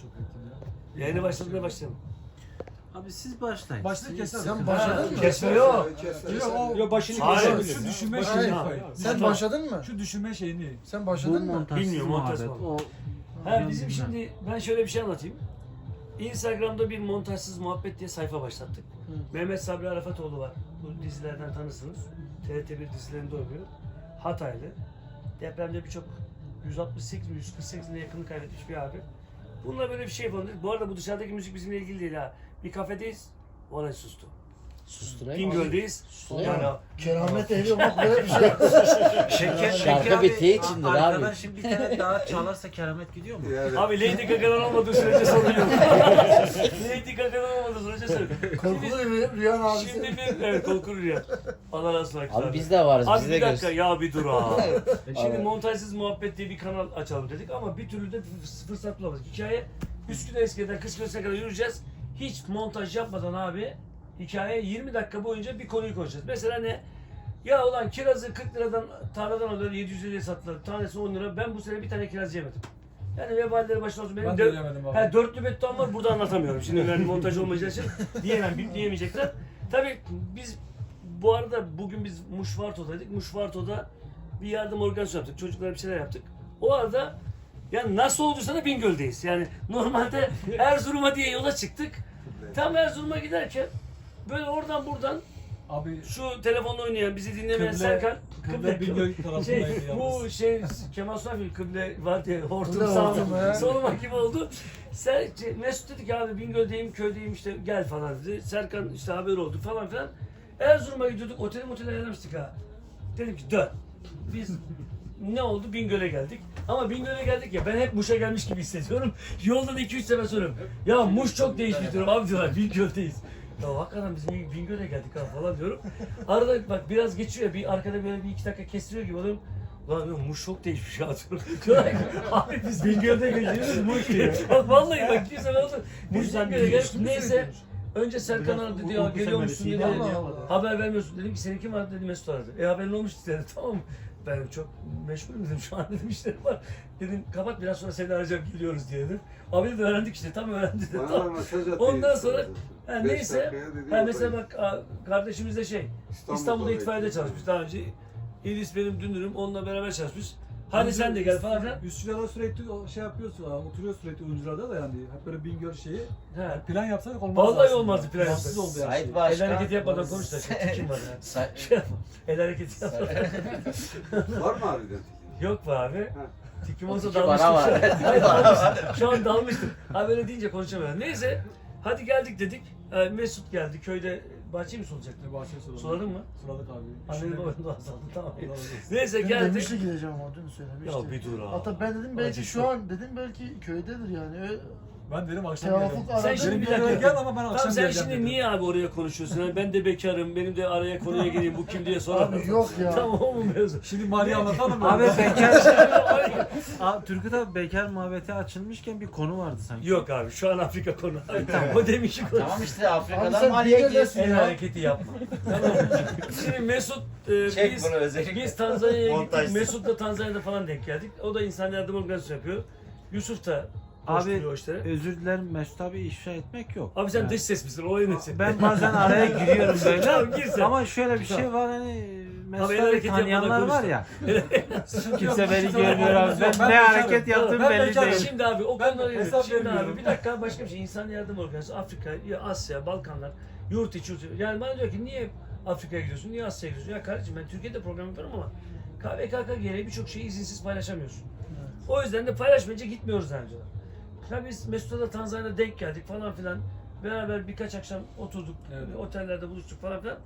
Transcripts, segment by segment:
çok etkili. Yayına başladığında başlayalım. Abi siz başlayın. Başlık keser. Sen başladın mı? Kesme yok. Yok, başını Hayır. şu düşünme şeyini. Sen başladın mı? Şu düşünme şeyini. Sen başladın mı? Bilmiyorum, montaj? O Ha bizim şimdi ben şöyle bir şey anlatayım. Instagram'da bir montajsız muhabbet diye sayfa başlattık. Mehmet Sabri Arafatoğlu var. Bu dizilerden tanırsınız. TRT1 dizilerinde oynuyor. Hataylı. Depremde birçok 168 mi 148'ine yakını kaybetmiş bir abi. Bununla böyle bir şey yapalım. Bu arada bu dışarıdaki müzik bizimle ilgili değil ha. Bir kafedeyiz. Orası sustu. Susturayım. Bingöl'deyiz. Susturayım. Yani Keramet ehli bak böyle bir şey. Şeker, Şeker bittiği abi, içindir abi. Arkadan şimdi bir tane daha çalarsa keramet gidiyor mu? Yani Abi Lady Gaga'dan olmadığı sürece sorun yok. Lady Gaga'dan olmadığı sürece sorun yok. Korkulu Rüya- Rüyan abisi. Şimdi bir evet korkulu rüya. Allah razı olsun. Abi biz de varız. Abi bir dakika ya bir dur ha. Şimdi Evet. montajsız muhabbet diye bir kanal açalım dedik ama bir türlü de fırs- fırsat bulamadık. Hikaye Üsküdar Eski'den Kıskanç'a kadar yürüyeceğiz. Hiç montaj yapmadan abi hikaye 20 dakika boyunca bir konuyu konuşacağız. Mesela ne? Ya ulan kirazı 40 liradan tarladan alıyor 750'ye sattılar. Tanesi 10 lira. Ben bu sene bir tane kiraz yemedim. Yani veballeri başına olsun. Benim Ben de- yemedim abi. Ha, dörtlü beton var burada anlatamıyorum. Şimdi yani montaj olmayacağı için diyemem, bil- diyemeyecekler. Tabii biz bu arada bugün biz Muşvarto'daydık. Muşvarto'da bir yardım organizasyonu yaptık. Çocuklara bir şeyler yaptık. O arada yani nasıl olduysa da Bingöl'deyiz. Yani normalde Erzurum'a diye yola çıktık. Tam Erzurum'a giderken böyle oradan buradan Abi şu telefonla oynayan bizi dinlemeyen Kıble- Serkan Kıble Bingöl tarafındaydı şey, bu şey Kemal Sunal kıble var diye hortum Kıble he. soluma gibi oldu. Ser, şey, Mesut dedi ki abi Bingöl'deyim köydeyim işte gel falan dedi. Serkan işte haber oldu falan filan. Erzurum'a gidiyorduk otele motele ayarlamıştık ha. Dedim ki dön. Biz ne oldu? Bingöl'e geldik. Ama Bingöl'e geldik ya ben hep Muş'a gelmiş gibi hissediyorum. Yolda da 2-3 sefer soruyorum. Ya Muş çok değişmiş diyorum. Abi diyorlar Bingöl'deyiz. Ya hakikaten biz Bingöl'e geldik ha falan diyorum. Arada bak biraz geçiyor bir arkada böyle bir iki dakika kestiriyor gibi oluyorum. Lan diyorum Muş çok değişmiş ya diyorum. Diyorlar ki, abi biz Bingöl'de geliyoruz Muş diye. Bak vallahi bak bir sefer oldu. Muş Bingöl'e geldik. Neyse. Önce Serkan aradı ya geliyor musun dedi. Haber vermiyorsun dedim ki senin kim aradı dedi Mesut aradı. E haberin olmuş dedi tamam mı? Ben çok meşgulüm dedim şu an dedim işlerim var. Dedim kapat biraz sonra seni arayacağım geliyoruz diye dedim. Abi dedi öğrendik işte tam öğrendi dedi. bana mesaj atıyor. Ondan sonra ha, Beş neyse dakikaya dedi, ha, mesela bak a, kardeşimiz de şey İstanbul'da itfaiyede çalışmış daha önce. İdris benim dünürüm onunla beraber çalışmış. Hadi sen de gel falan filan. Üsküdar'da sürekli o şey yapıyorsun, ha, oturuyor sürekli oyuncularda da yani hep böyle Bingöl şeyi. He. Yani plan yapsak olmaz. Vallahi aslında. olmazdı plan Tatsız yapsak. oldu yani. Sait şey. Başkan. El hareketi yapmadan konuş da kim var ya. Sa- Şey yapma. El hareketi yapma. Var mı harbiden? Yok be abi. Tikim olsa Tiki dalmıştım. bana şu an. var. Hayır, dalmıştım. Şu an dalmıştım. Ha böyle deyince konuşamıyorum. Neyse. Hadi geldik dedik. Ee, Mesut geldi. Köyde bahçeyi mi sulayacaktı? Ne bahçe suladık. Suladın mı? Suladık abi. Annenin Şimdi- babanın duası aldı. Tamam. Neyse Dün geldik. demişti gideceğim ama dün söylemişti. Ya bir dur ha. Hatta ben dedim belki Acı şu an dedim belki köydedir yani. Ö- Ben dedim akşam Tevafuk aradı. Sen şimdi bir bir dakika. gel ama ben akşam Tamam sen geleceğim şimdi dedim. niye abi oraya konuşuyorsun? Yani ben de bekarım. Benim de araya konuya gireyim. Bu kim diye sorar. Abi yok ya. Tamam o mu mevzu? Şimdi Mali'yi anlatalım mı? Abi bekar... Abi Türkiye'de bekar muhabbeti açılmışken bir konu vardı sanki. Yok abi şu an Afrika konu. o demiş ki konu. Tamam işte Abi Afrika'dan Mali'ye Bingöl'desin gidiyorsun. El ya. hareketi yapma. tamam. Şimdi Mesut e, Çek biz, bunu özellikle. biz Tanzanya'ya gittik. Montajsız. Mesut'la Tanzanya'da falan denk geldik. O da insan yardım organizasyonu yapıyor. Yusuf da Abi o işleri. özür dilerim Mesut abi ifşa etmek yok. Abi sen Yani dış ses misin? Olayı nesi? Ben bazen araya giriyorum Tamam, böyle. gir sen. Ama şöyle bir şey var hani Mesut abi tanıyanlar var ya. Kimse beni görmüyor abi. Ben Ben ne hareket yaptığım Ben belli değil. Şimdi abi o Ben konulara hesap Şimdi abi bir dakika başka bir şey. İnsan yardım organizasyonu Afrika, ya Asya, Balkanlar, yurt içi, yurt içi. Yani bana diyor ki niye Afrika'ya gidiyorsun, niye Asya'ya gidiyorsun? Ya kardeşim ben Türkiye'de program yapıyorum ama KVKK gereği birçok şeyi izinsiz paylaşamıyorsun. O yüzden de paylaşmayınca gitmiyoruz daha. Ya biz Mesut'la da Tanzanya'da denk geldik falan filan. Beraber birkaç akşam oturduk, Evet. otellerde buluştuk falan filan.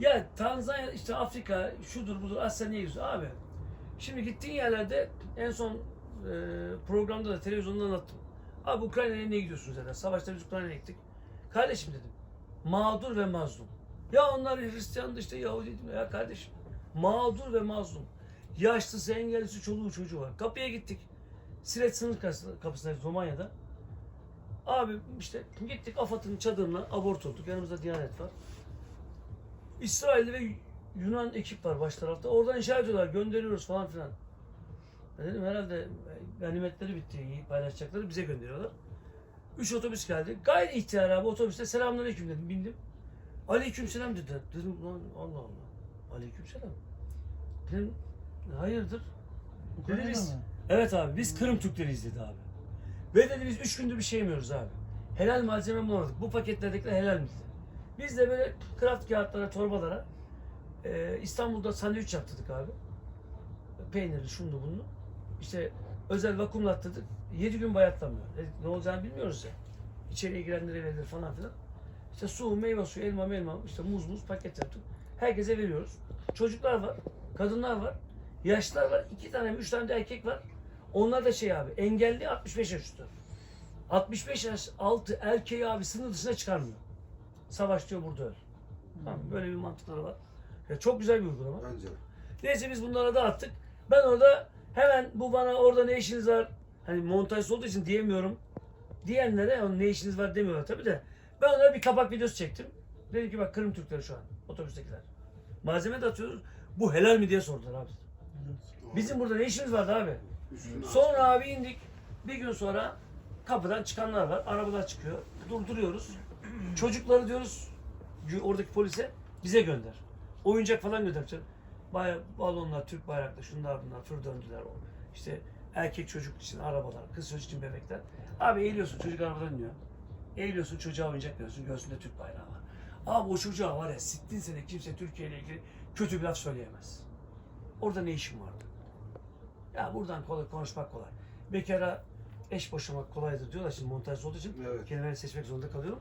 Ya Tanzanya, işte Afrika, şudur budur, Asya niye gidiyorsun? Abi şimdi gittiğin yerlerde en son e, programda da televizyonda anlattım. Abi Ukrayna'ya niye gidiyorsunuz zaten? Savaşta biz Ukrayna'ya gittik. Kardeşim dedim. Mağdur ve mazlum. Ya onlar Hristiyandı işte Yahudi ya kardeşim. Mağdur ve mazlum. Yaşlısı, engellisi, çoluğu, çocuğu var. Kapıya gittik. Siret sınır kapısı- kapısındayız Romanya'da. Abi işte gittik AFAD'ın çadırına abort olduk. Yanımızda Diyanet var. İsrail ve Yunan ekip var baş tarafta. Oradan inşa ediyorlar. Gönderiyoruz falan filan. Ben dedim herhalde ganimetleri bitti. Paylaşacakları bize gönderiyorlar. Üç otobüs geldi. Gayri ihtiyar abi otobüste selamünaleyküm dedim bindim. Aleyküm selam dediler. Dedim lan Allah Allah. Aleyküm selam. Dedim hayırdır? Ukrayna'da mı? Evet abi biz Kırım Türkleriyiz dedi abi. Ve dedi biz üç gündür bir şey yemiyoruz abi. Helal malzeme bulamadık. Bu paketlerdekiler helal mi. Biz de böyle kraft kağıtlara, torbalara e, İstanbul'da sandviç yaptırdık abi. Peynirli, şunlu bunlu. İşte özel vakumlattırdık. 7 gün bayatlamıyor. Dedik, ne olacağını bilmiyoruz ya. İçeriye girenlere verilir falan filan. İşte su, meyve suyu, elma melma, işte muz muz paket yaptık. Herkese veriyoruz. Çocuklar var, kadınlar var, yaşlılar var, iki tane üç tane de erkek var. Onlar da şey abi, engelli 65 yaş üstü. 65 yaş altı erkeği abi sınır dışına çıkarmıyor. Savaş diyor burada öl. Tamam, böyle bir mantıkları var. Ya çok güzel bir uygulama. Bence. Neyse biz bunlara dağıttık. Ben orada hemen bu bana orada ne işiniz var? Hani montaj olduğu için diyemiyorum. Diyenlere ne işiniz var demiyorlar tabii de. Ben onlara bir kapak videosu çektim. Dedim ki bak Kırım Türkleri şu an otobüstekiler. Malzeme de atıyoruz. Bu helal mi diye sordular abi. Bizim burada ne işimiz vardı abi? Sonra abi indik. Bir gün sonra kapıdan çıkanlar var. Arabalar çıkıyor. Durduruyoruz. Çocukları diyoruz oradaki polise bize gönder. Oyuncak falan göndereceğiz. Baya balonlar, Türk bayraklı, şunlar bunlar fır döndüler. O. İşte erkek çocuk için arabalar, kız çocuk için bebekler. Abi eğiliyorsun çocuk arabadan iniyor. Eğiliyorsun çocuğa oyuncak veriyorsun göğsünde Türk bayrağı var. Abi o çocuğa var ya sittin sene kimse Türkiye ile ilgili kötü bir laf söyleyemez. Orada ne işin vardı? Ya buradan kolay konuşmak kolay. Bekara eş boşamak kolaydır diyorlar şimdi montaj olduğu için Evet. kelimeleri seçmek zorunda kalıyorum.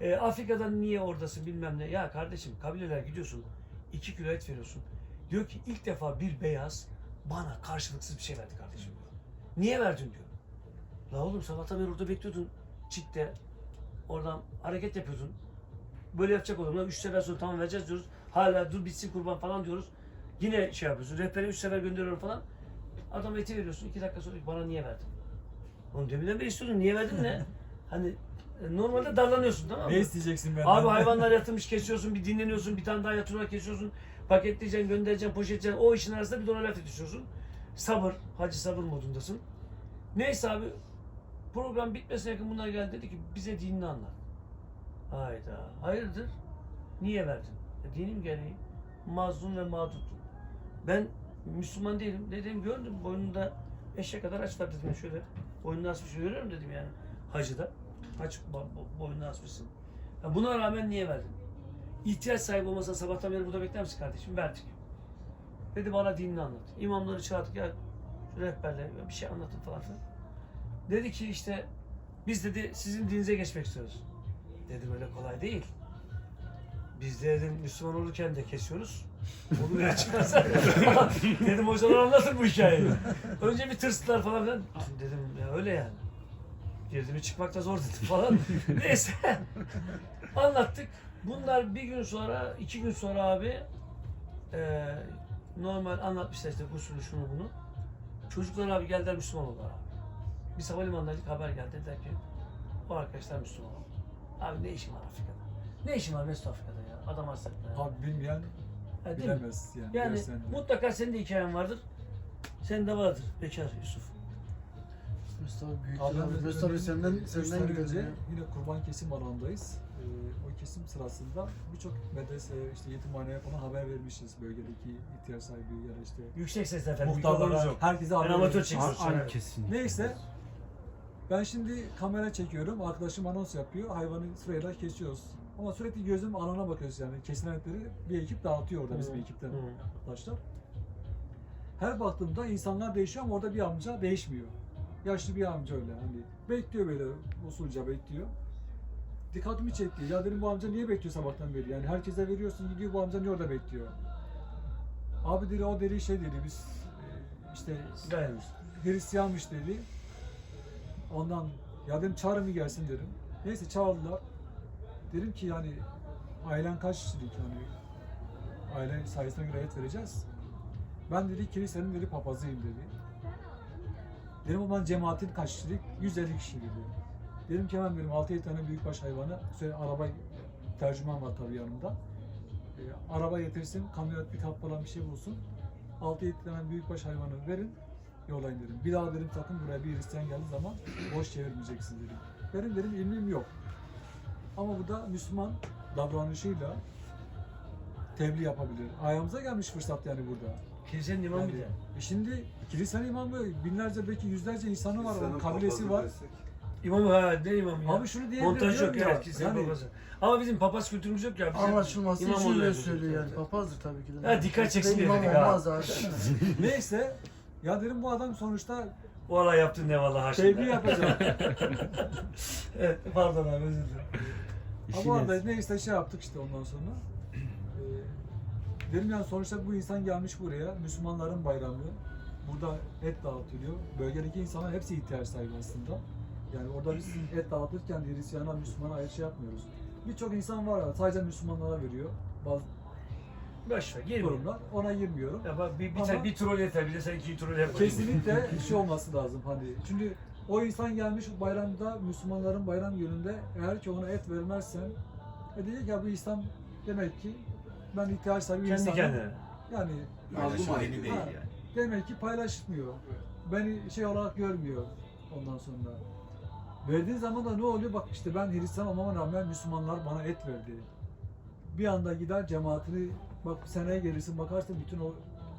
Ee, Afrika'dan niye oradasın bilmem ne. Ya kardeşim kabileler gidiyorsun 2 kilo et veriyorsun. Diyor ki ilk defa bir beyaz bana karşılıksız bir şey verdi kardeşim. Niye verdin diyor. La oğlum sabahtan beri orada bekliyordun. Çitte. Oradan hareket yapıyordun. Böyle yapacak olalım. Lan üç sefer sonra tamam vereceğiz diyoruz. Hala dur bitsin kurban falan diyoruz. Yine şey yapıyorsun. Rehbere üç sefer gönderiyorum falan. Adam eti veriyorsun. iki dakika sonra bana niye verdin? Oğlum deminden beri istiyordun. Niye verdin ne? Hani e, normalde darlanıyorsun tamam mı? Ne isteyeceksin benden? Abi hayvanlar yatırmış kesiyorsun, bir dinleniyorsun, bir tane daha yatırıyorlar kesiyorsun. Paketleyeceksin, göndereceksin, poşetleyeceksin. O işin arasında bir de ona laf yetişiyorsun. Sabır, hacı sabır modundasın. Neyse abi, program bitmesine yakın bunlar geldi dedi ki bize dinini anlat. Hayda, hayırdır? Niye verdin? E, dinim gereği mazlum ve mağdurdum. Ben Müslüman değilim. Dedim gördüm boynunda eşek kadar aç var dedim şöyle. Boynunu asmış görüyorum dedim yani. Hacıda. Aç bo- bo- boynunu asmışsın. Ya buna rağmen niye verdin? İhtiyaç sahibi olmasa sabahtan beri burada bekler misin kardeşim? Verdik. Dedi bana dinini anlat. İmamları çağırdık ya şu rehberle bir şey anlatın falan filan. Dedi ki işte biz dedi sizin dininize geçmek istiyoruz. Dedim öyle kolay değil. Biz de dedim Müslüman olurken de kesiyoruz. Onu bile çıkarsa. dedim hocalar anlatır bu hikayeyi. Önce bir tırstılar falan filan. Dedim ya öyle yani. Girdi çıkmak da zor dedim falan. Neyse. Anlattık. Bunlar bir gün sonra, iki gün sonra abi eee, normal anlatmışlar işte usulü şunu bunu. Çocuklar abi geldiler Müslüman oldular abi. Biz havalimanındaydık haber geldi dediler ki o arkadaşlar Müslüman oldu. Abi ne işin var Afrika'da? Ne işin var Mesut Afrika'da ya? Adam hasretler. Abi bilmeyen Ha, değil mi? bilemez yani. Yani görsen de. mutlaka senin de hikayen vardır. Senin de vardır Bekar Yusuf. Mustafa büyük Abi, abi. Mustafa senden üç senden sene önce yine kurban kesim alanındayız. Ee, o kesim sırasında birçok medrese, işte yetimhaneye falan haber vermişiz bölgedeki ihtiyaç sahibi ya da işte Yüksek sesle efendim. muhtarlara, mikrofonumuz yok. herkese haber amatör vermişiz. Aynı Evet. kesinlikle. Neyse. Ben şimdi kamera çekiyorum. Arkadaşım anons yapıyor. Hayvanı sırayla kesiyoruz. Ama sürekli gözüm alana bakıyoruz yani. Kesilen etleri bir ekip dağıtıyor orada bizim ekipten arkadaşlar. Her baktığımda insanlar değişiyor ama orada bir amca değişmiyor. Yaşlı bir amca öyle hani bekliyor böyle usulca bekliyor. Dikkatimi çekti. Ya dedim bu amca niye bekliyor sabahtan beri? Yani herkese veriyorsun gidiyor bu amca niye orada bekliyor? Abi dedi o dedi şey dedi biz e, işte Gaymiş. Hristiyanmış dedi. Ondan ya dedim çağırın bir gelsin dedim. Neyse çağırdılar. Dedim ki yani ailen kaç kişilik yani aile sayısına göre et vereceğiz. Ben dedi kilisenin dedi papazıyım dedi. Dedim o zaman cemaatin kaç kişilik? 150 kişi dedi. Dedim ki hemen dedim 6-7 tane büyükbaş hayvanı, söyle araba tercüman var tabii yanımda. E, araba getirsin, kamyonet bir tap falan bir şey bulsun. 6-7 tane büyükbaş hayvanı verin, yollayın dedim. Bir daha dedim sakın buraya bir Hristiyan geldiği zaman boş çevirmeyeceksin dedim. benim dedim ilmim yok. Ama bu da Müslüman davranışıyla tebliğ yapabilir. Ayağımıza gelmiş fırsat yani burada. Kilisenin imamı Yani, bir de. e şimdi kilisenin imamı binlerce belki yüzlerce insanı var, onun kabilesi var. desek. İmamı ha ne imamı ya? Abi şunu Montaj diyebiliyorum yok ya. yani, papazı. Ama bizim papaz kültürümüz yok ya. Bizim Anlaşılması imam için oluyor öyle söylüyor yani. Papazdır tabii ki de. Ha, dikkat çeksin imam dedik ha. olmaz abi. neyse ya dedim bu adam sonuçta Valla yaptın ne valla haşında. tebliğ yapacak. evet pardon abi özür dilerim. Ama bu arada neyse şey yaptık işte ondan sonra. Ee, dedim yani sonuçta bu insan gelmiş buraya. Müslümanların bayramı. Burada et dağıtılıyor. Bölgedeki insanlar hepsi ihtiyaç sahibi aslında. Yani orada biz et dağıtırken Hristiyan'a, Müslümana ayrı şey yapmıyoruz. Birçok insan var ya sadece Müslümanlara veriyor. Bazı Boş ver girme. durumlar. Ona girmiyorum. Ya bak bir, bir, Ama- tane bir troll yeter bir de sen iki troll yapma. Kesinlikle şey olması lazım hani. Çünkü o insan gelmiş bayramda Müslümanların bayram gününde eğer ki ona et vermezsen e diyecek ya bu İslam demek ki ben ihtiyaç sahibi bir Kendi insanım. kendine. Yani Paylaşım Ha, dini değil yani. demek ki paylaşmıyor. Beni şey olarak görmüyor ondan sonra. Verdiğin zaman da ne oluyor? Bak işte ben Hristiyan olmama rağmen Müslümanlar bana et verdi. Bir anda gider cemaatini bak seneye gelirsin bakarsın bütün o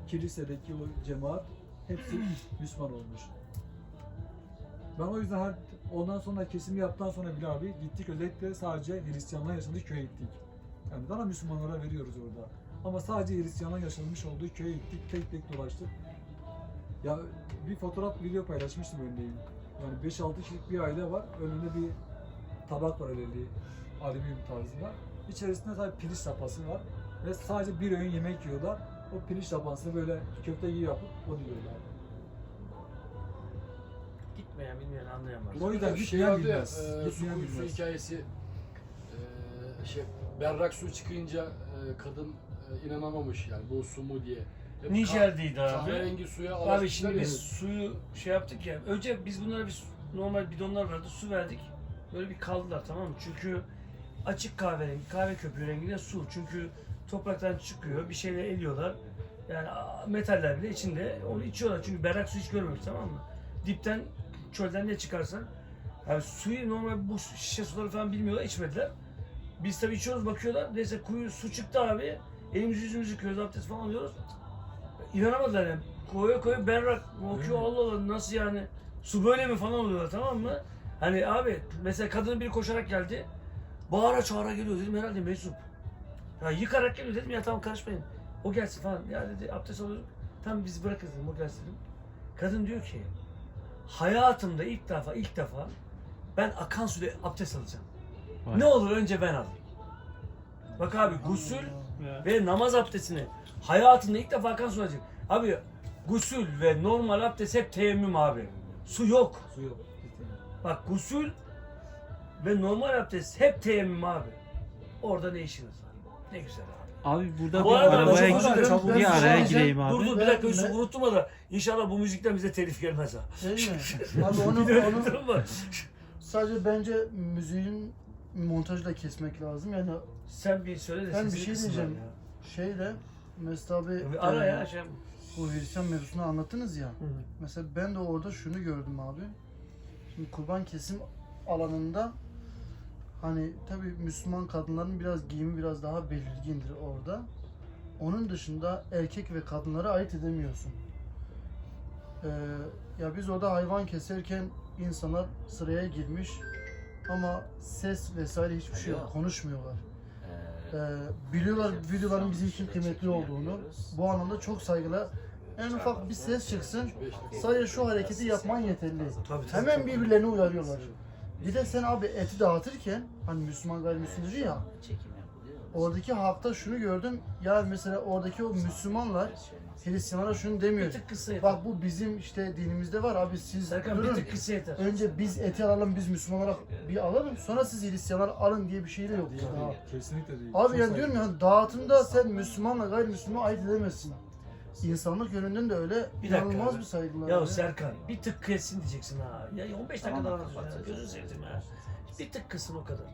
kilisedeki o cemaat hepsi Müslüman olmuş. Ben o yüzden her ondan sonra kesim yaptıktan sonra bile abi gittik özellikle sadece Hristiyanlar yaşadığı köye gittik. Yani daha Müslümanlara veriyoruz orada. Ama sadece Hristiyanlar yaşanmış olduğu köye gittik, tek tek dolaştık. Ya bir fotoğraf video paylaşmıştım örneğin. Yani 5-6 kişilik bir aile var. Önünde bir tabak var öyleli alüminyum tarzında. İçerisinde sadece pirinç sapası var. Ve sadece bir öğün yemek yiyorlar. O pirinç sapasını böyle köfte gibi yapıp onu yiyorlar. Gitmeyen bilmeyen anlayamaz. O yüzden Bir şey gitmeyen vardı ya, bilmez. e, su Gitmeyen kuyusu bilmez. hikayesi. E, şey, berrak su çıkınca e, kadın e, inanamamış yani bu su mu diye. Hep Nijer'deydi kah- abi. Kahverengi suya Abi alıştılar şimdi ya. biz suyu şey yaptık ya. Önce biz bunlara bir su- normal bidonlar vardı. Su verdik. Böyle bir kaldılar tamam mı? Çünkü açık kahverengi, kahve köpüğü renginde su. Çünkü topraktan çıkıyor. Bir şeyle eliyorlar. Yani metaller bile içinde. Onu içiyorlar. Çünkü berrak su hiç görmemiş tamam mı? Dipten çölden ne çıkarsan. Yani suyu normal bu şişe suları falan bilmiyorlar, içmediler. Biz tabii içiyoruz, bakıyorlar. Neyse kuyu su çıktı abi. Elimizi yüzümüzü yıkıyoruz, abdest falan alıyoruz. İnanamadılar yani. Koya koya berrak. Bakıyor Allah Allah nasıl yani. Su böyle mi falan oluyorlar tamam mı? Hani abi mesela kadının biri koşarak geldi. Bağıra çağıra geliyor dedim herhalde meczup. Ya yıkarak geliyor dedim ya tamam karışmayın. O gelsin falan. Ya dedi abdest alıyorduk. Tamam biz bırakırız dedim o gelsin dedim. Kadın diyor ki hayatımda ilk defa ilk defa ben akan suda abdest alacağım. Vay. Ne olur önce ben alayım. Bak abi gusül ve namaz abdestini hayatında ilk defa akan su alacak. Abi gusül ve normal abdest hep teyemmüm abi. Su yok. Su yok. Bak gusül ve normal abdest hep teyemmüm abi. Orada ne işiniz? Ne güzel abi. Abi burada Bu bir arada arabaya çok özür dilerim. bir araya gireyim abi. Dur dur bir Ben- dakika Yusuf ben- unutma da inşallah bu müzikten bize telif gelmez ha. Değil mi? Abi onu, onu sadece bence müziğin montajı da kesmek lazım. Yani Sen bir söyle de Ben bir şey kısınlar diyeceğim. şeyle Mesut abi Ya. Bir ara e, ya şey. bu Hristiyan mevzusunu anlattınız ya. Hı. Mesela ben de orada şunu gördüm abi. Şimdi kurban kesim alanında hani tabi Müslüman kadınların biraz giyimi biraz daha belirgindir orada. Onun dışında erkek ve kadınlara ait edemiyorsun. Ee, ya biz orada hayvan keserken insanlar sıraya girmiş ama ses vesaire hiçbir şey yok. Konuşmuyorlar. Ee, biliyorlar videoların bizim için kıymetli olduğunu. Bu anlamda çok saygılı. En ufak bir ses çıksın sadece şu hareketi yapman yeterli. Hemen birbirlerini uyarıyorlar. Bir de sen abi eti dağıtırken hani Müslüman gayrimüslim diyor ya oradaki halkta şunu gördüm ya mesela oradaki o Müslümanlar Hristiyanlara şunu Bir demiyor. tık kısa yeter. Bak bu bizim işte dinimizde var abi siz Serkan bir durun. tık kısa yeter. Önce biz eti alalım biz Müslüman olarak bir alalım sonra siz Hristiyanlar alın diye bir şey de yok. Değil, daha. Kesinlikle değil. Abi Çok yani saygı. diyorum ya dağıtımda sen Müslümanla gayrimüslime ait edemezsin. İnsanlık yönünden de öyle Bir dakika inanılmaz abi. bir saygılar. Ya var Serkan bir tık kessin diyeceksin ha. Ya 15 dakika daha anlatıyorsun ya. Gözünü seveyim ya. Bir tık kısın o kadar.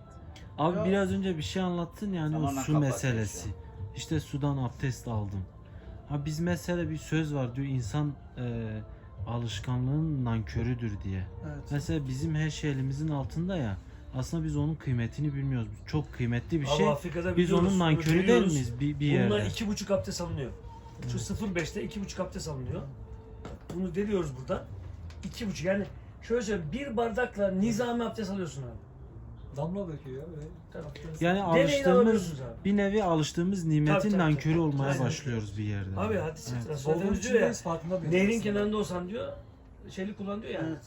Abi Ya- biraz önce bir şey anlattın yani o su meselesi. İşte sudan abdest aldım. Ha biz mesela bir söz var diyor insan e, alışkanlığın nankörüdür diye. Evet. Mesela bizim her şey elimizin altında ya. Aslında biz onun kıymetini bilmiyoruz. Çok kıymetli bir şey. Afrika'da Biz onun nankörü değil miyiz bir, bir yerde? Bununla iki buçuk abdest alınıyor. Şu 0.5'te iki buçuk abdest alınıyor. Bunu deliyoruz burada. İki buçuk yani şöyle söyleyeyim bir bardakla nizami abdest alıyorsun abi. Damla döküyor ya. Yani alıştığımız abi. bir nevi alıştığımız nimetin Tabii, tabii, nankörü tabii. olmaya Aynen. başlıyoruz bir yerde. Abi hadis Evet. evet. Olduğun diyor ya içindeyiz farkında değiliz. nehrin kenarında olsan diyor şeyli kullan diyor yani. Evet.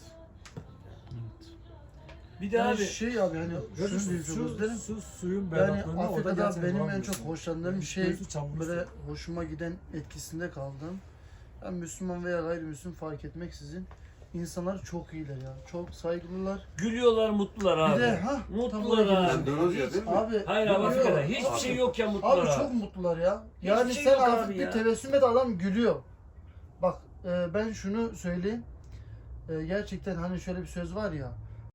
Bir de Yani abi şey abi hani şunu su, su, su, suyun Yani Afrika'da benim en çok hoşlandığım Yani şey böyle su. hoşuma giden etkisinde kaldım. Ben Müslüman veya gayrimüslim fark etmeksizin insanlar çok iyiler ya. Çok saygılılar. gülüyorlar mutlular abi. Bir de ha mutlular abi. Endonezya değil mi? Abi Hayır abi yok, Afrika'da yok. hiçbir Abi- şey yokken mutlular Abi abi. çok mutlular ya. Hiçbir Yani şey sen yok hafif abi bir ya. tebessüm et adam gülüyor. Bak e, ben şunu söyleyeyim. E, gerçekten hani şöyle bir söz var ya.